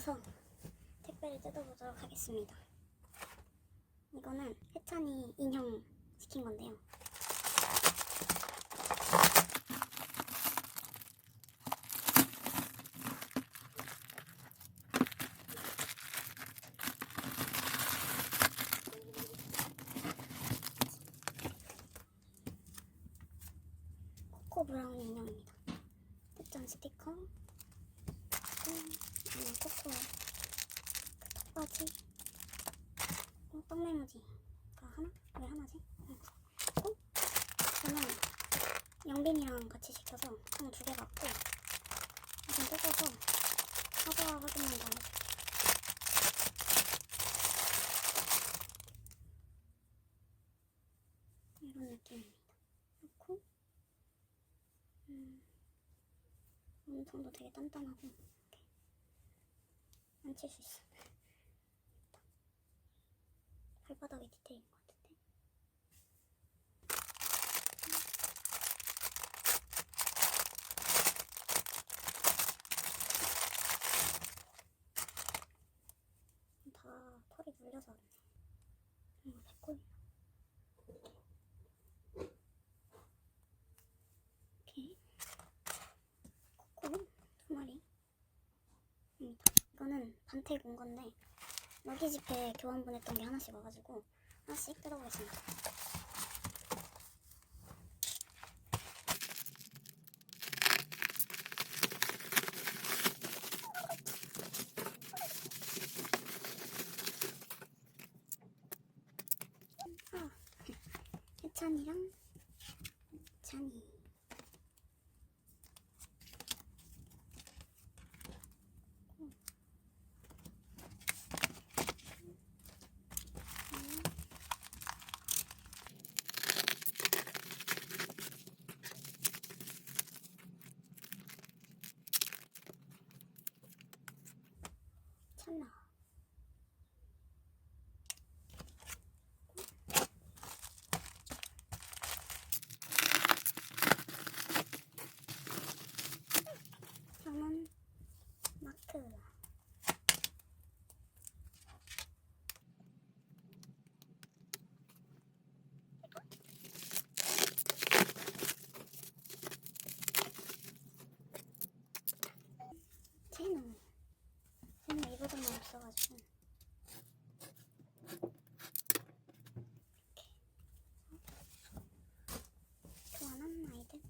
나와서 택배를 뜯어보도록 하겠습니다. 이거는 해찬이 인형 시킨 건데요. 코코 브라운 인형입니다. 특전 스티커, 음, 아니 코코 그 턱받이, 어, 떡메모지가 하나? 왜 하나지? 하나지. 어? 저는 영빈이랑 같이 시켜서 총 두 개 갖고 이건 뜯어서 사과 확인만 더 해줄게요. 이런 느낌입니다. 그렇고 음, 엄청도 되게 단단하고 만질 수 있어. 발바닥에 디테일인 것같은데. 다 털이 물려서 그러네. 음, 백골. 이렇게 코코 두 마리. 음, 이거는 반택 온 건데 여기 집에 교환 보냈던 게 하나씩 와가지고 하나씩 뜯어보겠습니다. 아, 해찬이랑 찬이. 찬나. 저는 마크. 제노. 제노 이렇게. 교환한 아이들.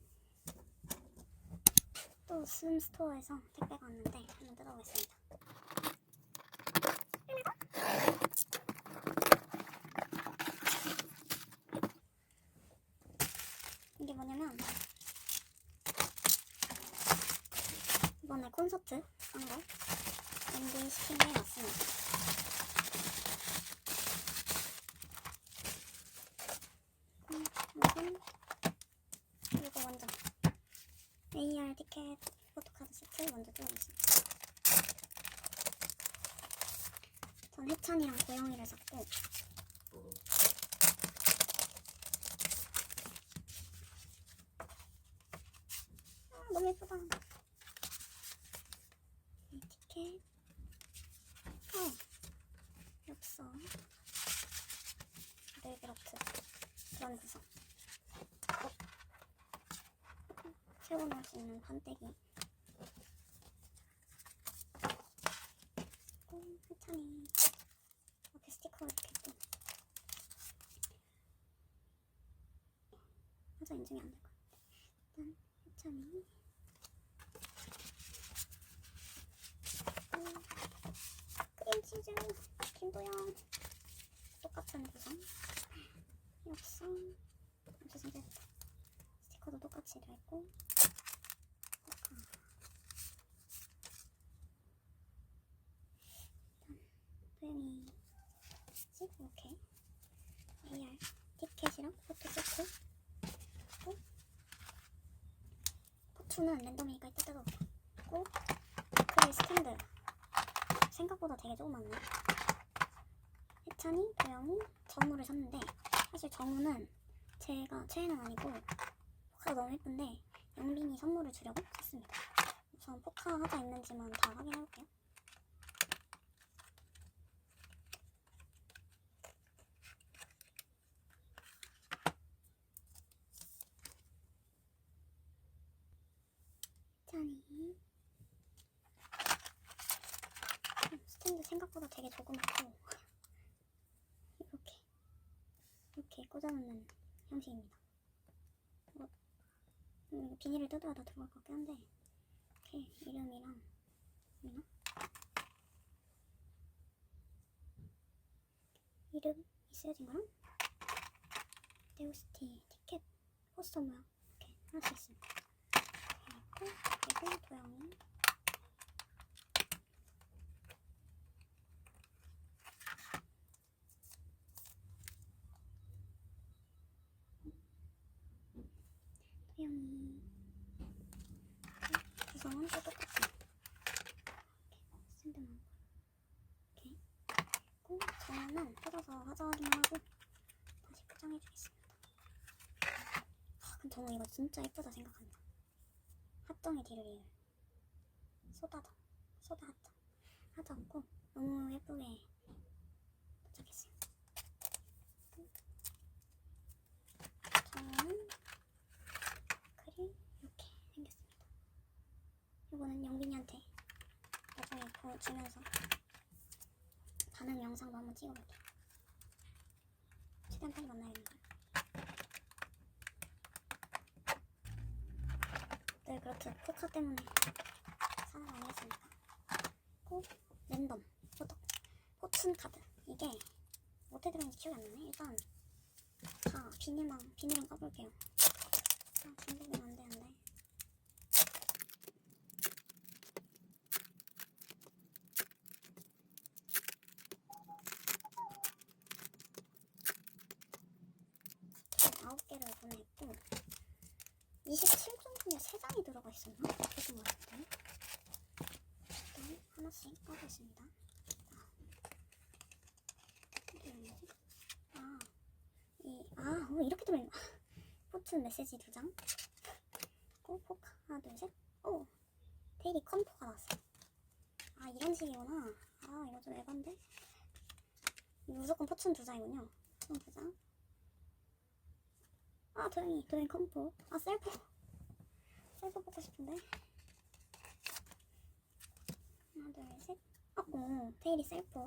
또 스음 스토어에서 택배가 왔는데 한번 뜯어보겠습니다. 이게 뭐냐면 이번에 콘서트 한거 랜딩 시킨 게 왔습니다. 음, 이건 이거 먼저 AR 티켓 포토카드 세트 먼저 뜯어보겠습니다. 전 해찬이랑 고영이를 샀고 아, 너무 예쁘다. 이 티켓 어 엽서 레이그로트 그런 구성 채워넣을 수 있는 판때기 또 해찬이 이렇게 스티커 이렇게 또 맞아 인증이 안 될 것 같아. 일단 또 크림치즈 김도영. 똑같은 구성. 아주 진짜 예쁘다 스티커도 똑같이 소영이 집 이렇게 AR 티켓이랑 포토 세트. 또 포트는 랜덤이니까 이따 뜯어보고 그리고 스탠드. 생각보다 되게 조그맣네. 해찬이, 도영이, 정우를 샀는데 사실 정우는 제가 최애는 아니고 포카가 너무 예쁜데 영빈이 선물을 주려고 샀습니다. 우선 포카 하자 있는지만 다 확인해볼게요 생각보다 되게 조그맣고 이렇게 이렇게 꽂아놓는 형식입니다. 뭐, 음, 비닐을 뜯어야 더 들어갈 것 같긴 한데 이렇게 이름이랑 있나? 이름 있어야진 거랑 데우스티 티켓 포스터 모양 이렇게 하나씩 있습니다. 그리고 그리고 도형이 구성은 있고 저는 뜯어서 화자 확인을 하고 다시 포장해 주겠습니다. 아, 근데 저는 이거 진짜 예쁘다 생각합니다. 핫정의 디르리얼 소다정 소다 핫정 않고 너무 예쁘게 도착했어요. 저는 글이 이렇게 생겼습니다. 이거는 영빈이한테 나중에 보여주면서 반응 영상도 한번 찍어볼게요. 최대한 빨리 만나야겠네요. 늘 그렇게 포카 때문에 사는 많이 했으니까. 꼭 랜덤 포토 포춘 카드 이게 어떻게 들어있는지 기억이 안 나네. 일단 다 비닐만 비닐은 까볼게요. 아, 중국은 안 되는데. 아홉 개를 보냈고 27종 중에 3장이 들어가 있었나? 그런 것 같은데 일단 하나씩 까보겠습니다 이게 뭐지? 아, 이, 아, 어, 이렇게 들어있나? 포춘 메시지 두 장. 고 포카 하나 둘 셋. 오, 데일리 컴포가 나왔어. 아 이런 식이구나. 아 이거 좀 에반데. 무조건 포춘 두 장이군요. 포춘 두 장. 아 도영이 도영이 컴포. 아 셀프. 셀프 뽑고 싶은데. 하나 둘 셋. 어, 오, 데일리 셀프.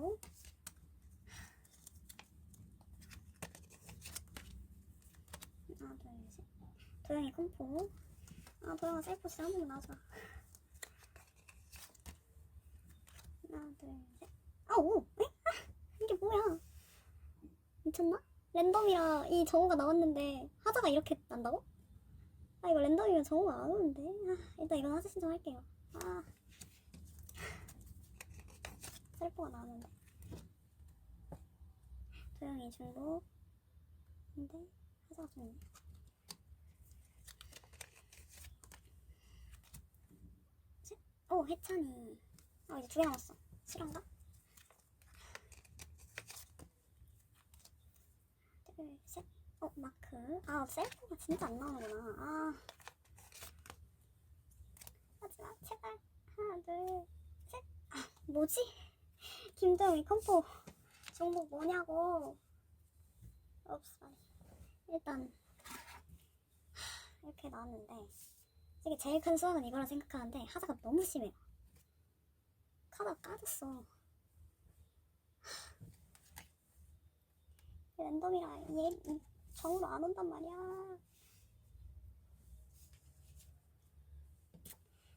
하나 둘 셋. 도영이 컴포. 아 도영아 셀프 진짜 한 번만 나와줘. 하나 둘 셋. 아 오. 에? 아 이게 뭐야? 미쳤나? 랜덤이라 이 정오가 나왔는데 하자가 이렇게 난다고? 아 이거 랜덤이면 정오가 안 오는데. 아 일단 이건 하자 신청할게요. 아 셀프가 나왔는데. 도영이 중복. 근데 하자가 좀 있네. 셋. 오 해찬이. 아 이제 두 개 남았어. 실화인가? 둘, 셋. 어, 마크. 아, 셀프가 진짜 안 나오는구나. 아. 하지마, 제발. 하나, 둘, 셋. 아, 뭐지? 김도영이 컴포 정보 뭐냐고. 없어. 일단, 이렇게 나왔는데. 이게 제일 큰 수학은 이거라 생각하는데, 하자가 너무 심해요. 카드가 까졌어. 랜덤이라 얘 이- 정으로 안 온단 말이야.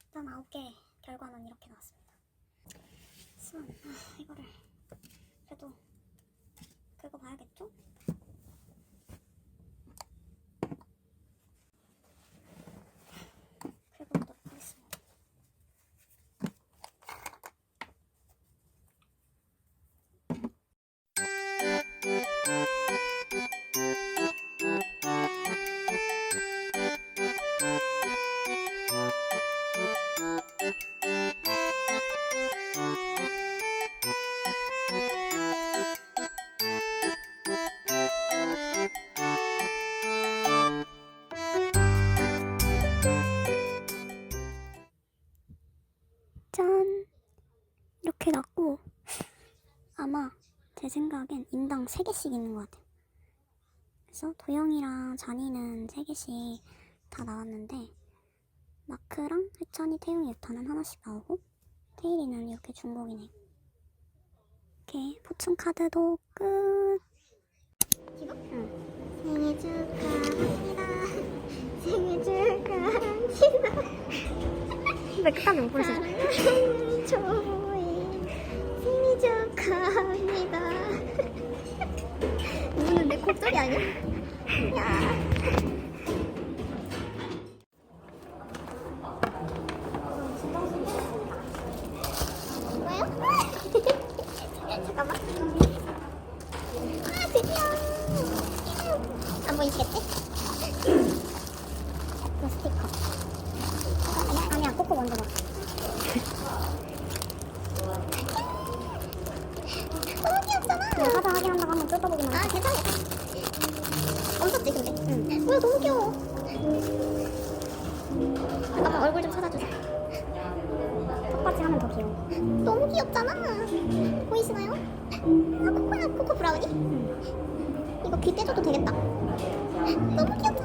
일단 아홉 개 결과는 이렇게 나왔습니다. 수원 아, 이거를 그래도 긁어봐야겠죠? 인당 3개씩 있는 것 같아요. 그래서 도영이랑 잔이는 3개씩 다 나왔는데, 마크랑 해찬이, 태용이, 유타는 하나씩 나오고, 테일이는 이렇게 중복이네. 이렇게 포춘 카드도 끝. 응. 생일 축하합니다. 생일 축하합니다. 왜 끝까지 못 조이 생일 축하합니다. 이거는 내 곡소리 아니야? 야. 뭐예요? 잠깐만. 아 드디어. 안 보이시겠지? 그 스티커. 아니야, 아니야, 코코 먼저 봐. 너무 귀엽잖아. 그냥 사자 뜯어보기만 아 해. 괜찮아. 엄청 근데. 응. 뭐야 너무 귀여워. 잠깐만 얼굴 좀 찾아주세요. 똑같이 하면 더 귀여워. 너무 귀엽잖아. 보이시나요? 아 코코야 코코 브라우니? 이거 귀 떼줘도 되겠다. 너무 귀엽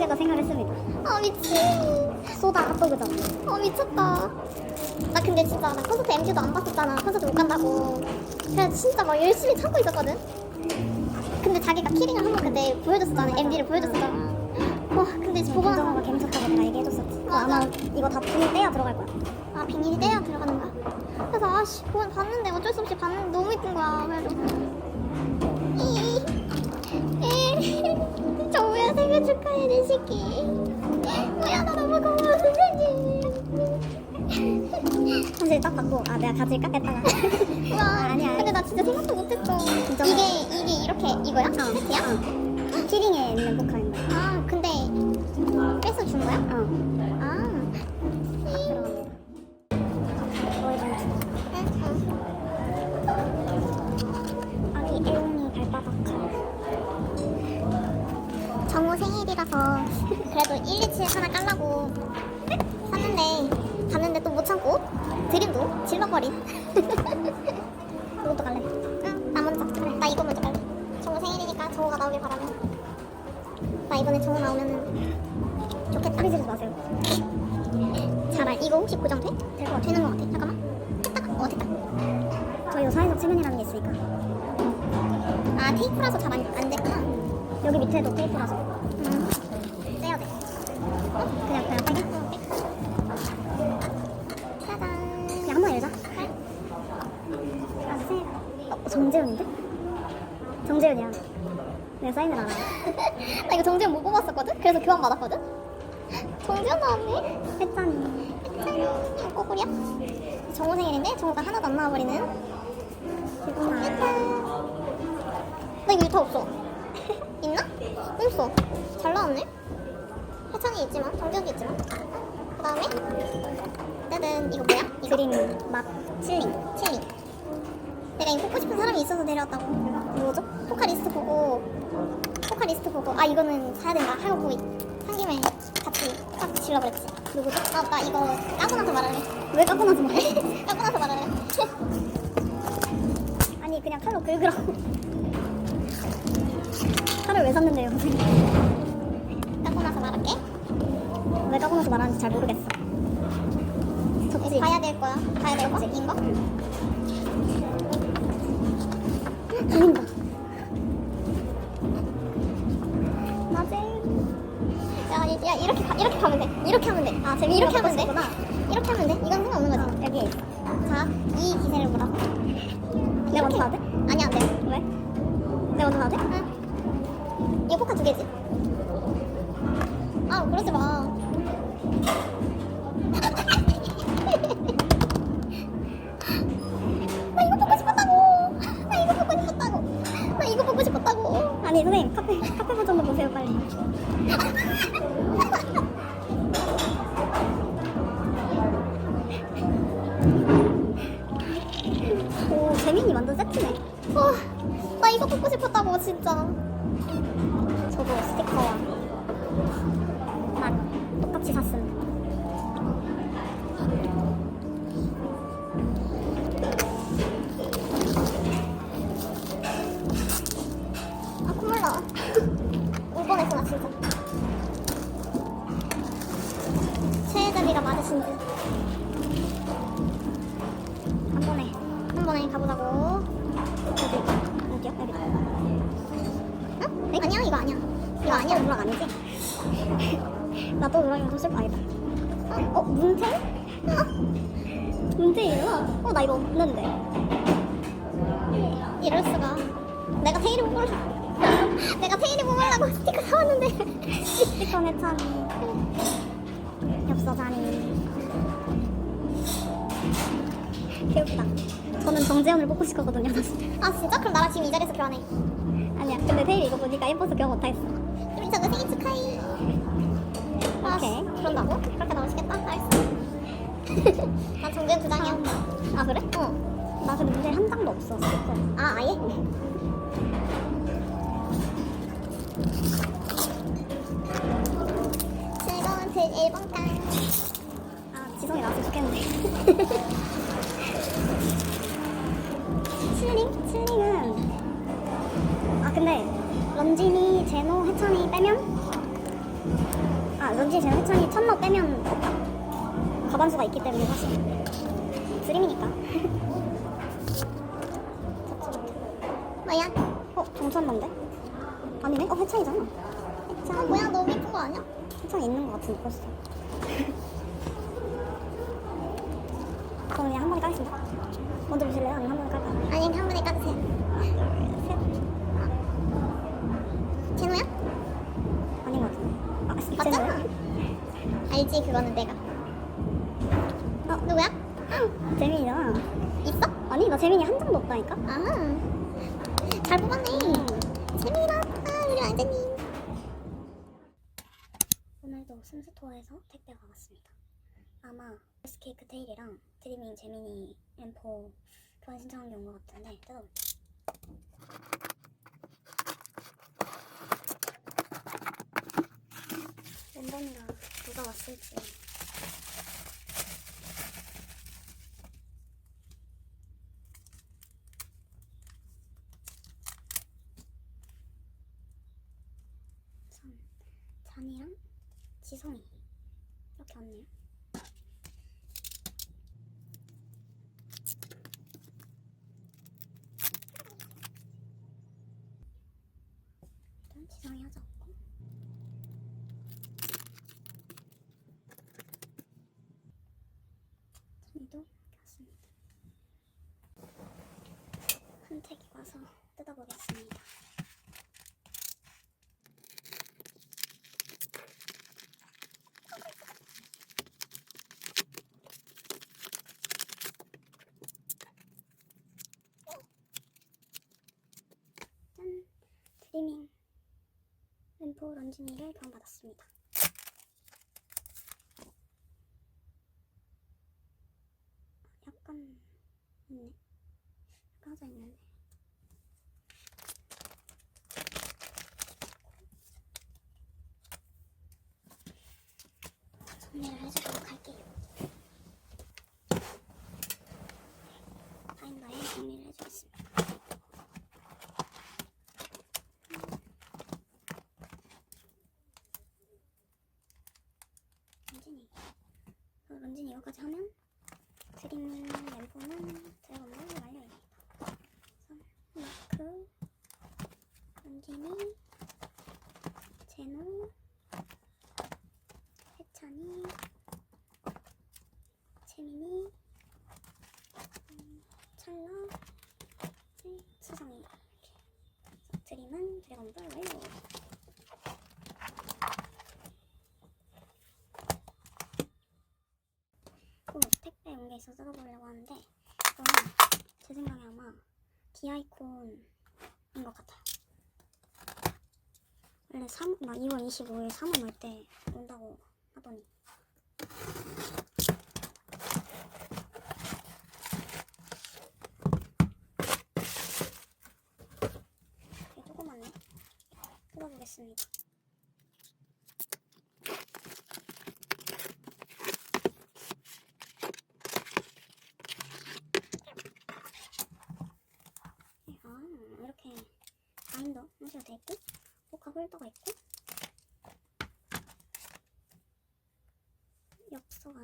사줘야겠다 생각을 했습니다. 아 미친. 소다 핫도그죠. 어 미쳤다. 나 근데 진짜 나 콘서트 MC도 안 봤었잖아. 콘서트 못 간다고. 그래서 진짜 막 열심히 참고 있었거든. 근데 자기가 키링을 한번 그때 보여줬었잖아. MD를 보여줬었잖아. 와 근데 보고 나서 개미쳤다고 내가 얘기해줬었지. 아마 이거 다 분이 떼야 들어갈 거야. 아 비닐이 떼야 들어가는 거야. 그래서 아씨 보 봤는데 어쩔 수 없이 봤는데 너무 이쁜 거야. 그래서 이- 뭐야 생일 축하해 내 새끼. 뭐야 나 너무 고마워 선생님. 사실 딱 받고 아 내가 가질까 했다가 와, 아니야. 근데 나 진짜 생각도 못했어. 이게 이게 이렇게 이거야? 어. 세트야? 키링에 있는 포카 여기 밑에도 테이프라서 음. 떼야 돼. 그냥 그냥 빨리 짜잔. 그냥 한번 열자. 안녕하세요. 어, 정재훈인데? 정재훈이야. 내 사인을 알아. 나 이거 정재현 못 뽑았었거든? 그래서 교환 받았거든? 정재현 나왔네? 했잖니. 짠. 꼬꾸리야? 정우 생일인데 정우가 하나도 안 나와버리는. 기분아. 짠. 나 이거 유타 없어. 없어. 잘 나왔네? 해찬이 있지만, 정재현도 있지만. 그 다음에, 짜잔. 이거 뭐야? 이거. 그림 맛 칠링. 칠리. 내가 이거 뽑고 싶은 사람이 있어서 데려왔다고. 뭐죠? 포카 리스트 보고, 포카 리스트 보고, 아, 이거는 사야 된다 하고 한 김에 같이 딱 질러버렸지. 누구죠? 아, 나 이거 까고 나서 말할래. 왜 까고 나서 말해? 까고 나서 말할래. 아니 그냥 칼로 긁으라고. 칼을 왜 샀는데요? 까고 나서 말할게. 왜 까고 나서 말하는지 잘 모르겠어. 접지. 봐야 될 거야. 봐야 될 거? 접지. 인 거? 들린다. 맞아. 야, 이렇게 가, 이렇게 가면 돼. 이렇게 하면 돼. 아, 재미 이렇게 하면 돼. 이렇게 하면 돼. 이건 상관없는 거지. 여기 자, 이 기세를 보라. 내가 먼저 가도 돼? 아니 안 돼. 왜? 내가 먼저 가도 돼? 응. 이거 포카 두 개지. 나. 울 뻔했어 나 진짜. 최애잡이가 맞으신지 해찬이 엽서자니 귀엽다 저는 정재현을 뽑고 싶거든요 사실 아 진짜? 그럼 나랑 지금 이 자리에서 교환해. 아니야 근데 테일이 이거 보니까 예뻐서 기억 못하겠어 우리 저거 생일 축하해. 아, 오케이. 그런다고? 그렇게 나오시겠다? 알았어. 난 정재현 두 장이야. 아 그래? 어. 나 근데 문제 한 장도 없어 아 아예? 그 앨범 깡. 아 지성이 나왔으면 좋겠는데 칠링? 칠링은 아 근데 런쥔이, 제노, 해찬이 빼면 아 런쥔이, 제노, 해찬이, 천러 빼면 과반수가 있기 때문에 사실 드림이니까 뭐야? 어? 정천러인데? 아니네? 어 해찬이잖아 아 뭐야 너무 예쁜 거 아니야? 해찬이 있는 것 같은데 벌써 저는 그냥 한 번에 까겠습니다 먼저 보실래요? 아니면 한 번에 깔까요? 아니 한 번에 까주세요. 셋 제노야? 아닌 것 같은데 아 맞잖아. 알지 그거는 내가. 어 누구야? 재민이잖아 있어? 아니 나 재민이 한 장도 없다니까 아. 오늘도 숨스토어에서 택배가 왔습니다. 아마 스케이크 테일이랑 드리밍 재민이 엠포 교환 신청한 것 같은데 뜯어볼게요. 랜덤이라 누가 왔을지 참 잔이랑 지성이 이렇게 왔네요. 일단 지성이 하자 없고 잔이도 이렇게 왔습니다. 한택이 와서 뜯어보겠습니다. 짠! 드리밍 램프 런쥔이를 교환받았습니다. 약간 있네. 약간 하자 있는데. 정리를 해주도록 할게요. 바인더에 정리를 해주겠습니다. 런쥔이 어, 런쥔이 이거까지 하면 드림 거잖아요. 택배 온게 있어 뜯어보려고 하는데 이거는 제 생각에 아마 디아이콘인 것 같아요. 원래 3, 나 2월 25일 3월 말때 온다고 하더니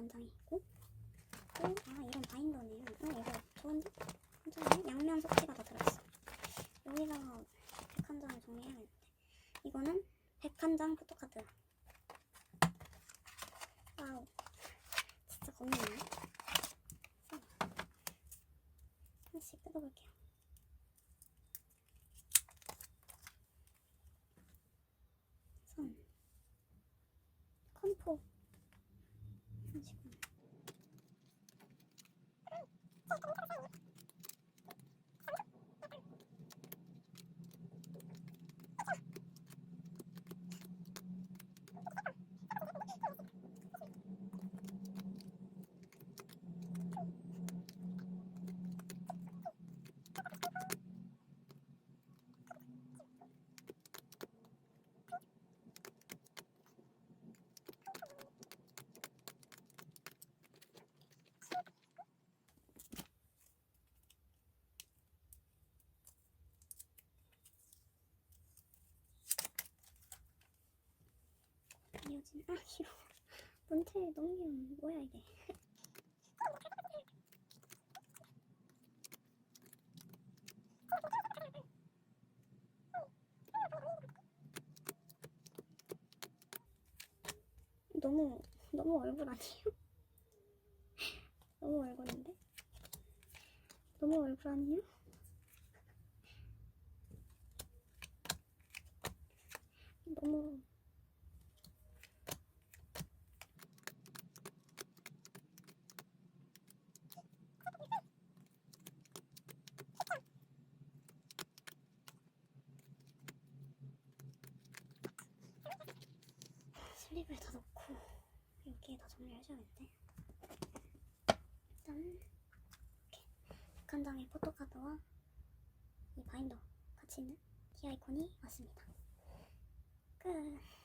장 있고, 또, 아, 이런 바인더네요. 어, 이거 좋은데? 괜찮네? 양면 속지가 다 들어있어. 여기다가 101장을 정리해야겠는데. 이거는 101장 포토카드. 와우. 진짜 겁나네. 하나씩 뜯어볼게요. 선 컴포 하시고 이어진 아 문틀 너무 귀여워 뭐야 이게 너무 너무 얼굴 아니에요? 너무 얼굴인데? 너무 얼굴 아니에요? 너무 슬립을 다 넣고 여기에 다 정리해줘야겠네. 일단 이렇게 한 장의 포토카드와 이 바인더 같이 있는 키 아이콘이 왔습니다. 끝.